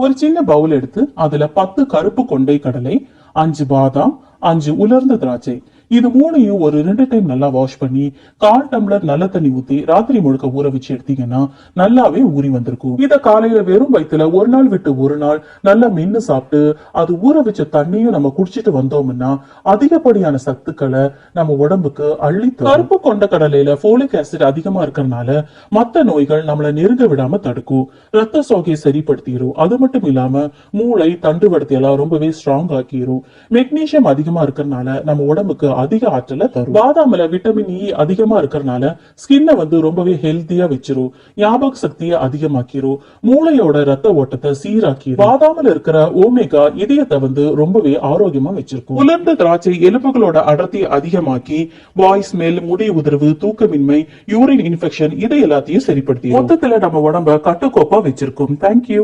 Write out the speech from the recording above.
ஒரு சின்ன பவுல் எடுத்து அதுல பத்து கருப்பு கொண்டை கடலை அஞ்சு பாதாம் அஞ்சு உலர்ந்த திராட்சை இது மூணையும் ஒரு ரெண்டு டைம் நல்லா வாஷ் பண்ணி கால் டம்ளர் நல்ல தண்ணி ஊத்தி ராத்திரி முழுக்க ஊற வச்சு எடுத்தீங்கன்னா நல்லாவே ஊறி வந்திருக்கும். இத காலையில வெறும் வயித்துல ஒரு நாள் விட்டு ஒரு நாள் நல்லா மென்னு சாப்பிட்டு அது ஊற வச்ச தண்ணியும் நம்ம குடிச்சிட்டு வந்தோம்னா அதிகப்படியான சத்துக்களை நம்ம உடம்புக்கு அள்ளி கருப்பு கொண்ட கடலையில போலிக் ஆசிட் அதிகமா இருக்கிறதுனால மத்த நோய்கள் நம்மளை நெருங்க விடாம தடுக்கும். ரத்த சோகையை சரிப்படுத்திடும் அது மட்டும் இல்லாம மூளை தண்டுவடத்தை எல்லாம் ரொம்பவே ஸ்ட்ராங் ஆக்கிரும். மெக்னீசியம் அதிகமா இருக்கிறதுனால நம்ம உடம்புக்கு அதிக ஆற்றலை தரும். பாதாம்ல விட்டமின் இ அதிகமா இருக்கறனால ஸ்கின்னை வந்து ரொம்பவே ஹெல்த்தியா வச்சிரும். ஞாபக சக்தியை அதிகமாக்கிரும். மூளையோட ரத்த ஓட்டத்தை சீராக்கிரும். பாதாம்ல இருக்கிற ஓமேகா இதயத்தை வந்து ரொம்பவே ஆரோக்கியமா வச்சிருக்கும். உலர்ந்த திராட்சை எலும்புகளோட அடர்த்தி அதிகமாக்கி வாய்ஸ் ஸ்மெல் முடி உதிர்வு தூக்கமின்மை யூரின் இன்ஃபெக்ஷன் இதை எல்லாத்தையும் சரிப்படுத்தி மொத்தத்துல நம்ம உடம்ப கட்டுக்கோப்பா வச்சிருக்கும். தேங்க்யூ